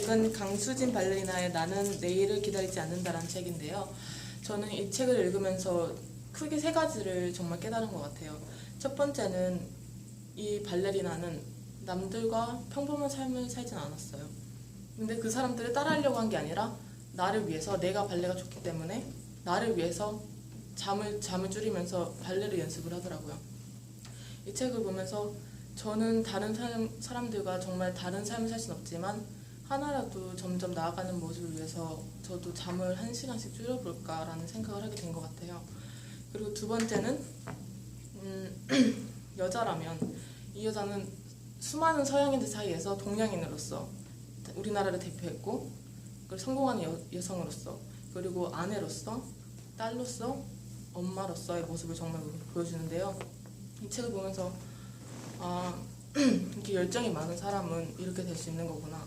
책은 강수진 발레리나의 나는 내일을 기다리지 않는다라는 책인데요. 저는 이 책을 읽으면서 크게 세 가지를 정말 깨달은 것 같아요. 첫 번째는 이 발레리나는 남들과 평범한 삶을 살진 않았어요. 근데 그 사람들을 따라하려고 한 게 아니라 나를 위해서 내가 발레가 좋기 때문에 나를 위해서 잠을 잠을 줄이면서 발레를 연습을 하더라고요. 이 책을 보면서 저는 다른 사람, 사람들과 정말 다른 삶을 살 수는 없지만 하나라도 점점 나아가는 모습을 위해서 저도 잠을 한 시간씩 줄여볼까라는 생각을 하게 된 것 같아요. 그리고 두 번째는 음, 여자라면 이 여자는 수많은 서양인들 사이에서 동양인으로서 우리나라를 대표했고 그리고 성공하는 여, 여성으로서 그리고 아내로서 딸로서 엄마로서의 모습을 정말 보여주는데요. 이 책을 보면서 아 이렇게 열정이 많은 사람은 이렇게 될 수 있는 거구나.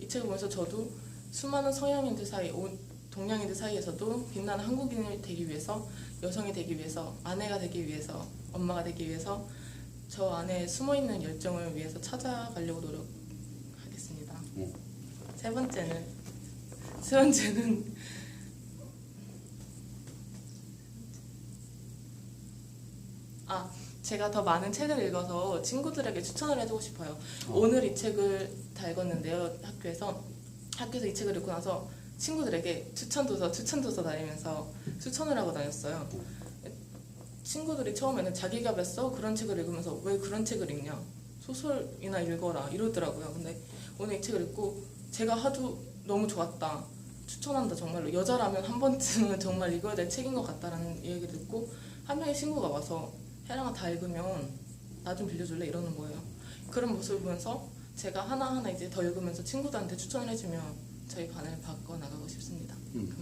이 책을 보면서 저도 수많은 서양인들 사이, 오- 동양인들 사이에서도 빛나는 한국인이 되기 위해서, 여성이 되기 위해서, 아내가 되기 위해서, 엄마가 되기 위해서 저 안에 숨어 있는 열정을 위해서 찾아가려고 노력하겠습니다. 네. 세 번째는 세 번째는 아 제가 더 많은 책을 읽어서 친구들에게 추천을 해주고 싶어요. 어. 오늘 이 책을 다 읽었는데요. 학교에서 학교에서 이 책을 읽고 나서 친구들에게 추천 도서 추천 도서 다니면서 추천을 하고 다녔어요. 친구들이 처음에는 자기가 뵀어 그런 책을 읽으면서 왜 그런 책을 읽냐 소설이나 읽어라 이러더라고요. 근데 오늘 이 책을 읽고 제가 하도 너무 좋았다 추천한다 정말로 여자라면 한 번쯤은 정말 읽어야 될 책인 것 같다라는 얘기 듣고 한 명의 친구가 와서 혜랑아 다 읽으면 나 좀 빌려줄래 이러는 거예요. 그런 모습을 보면서 제가 하나하나 이제 더 읽으면서 친구들한테 추천을 해주면 저희 반을 바꿔 나가고 싶습니다. 음.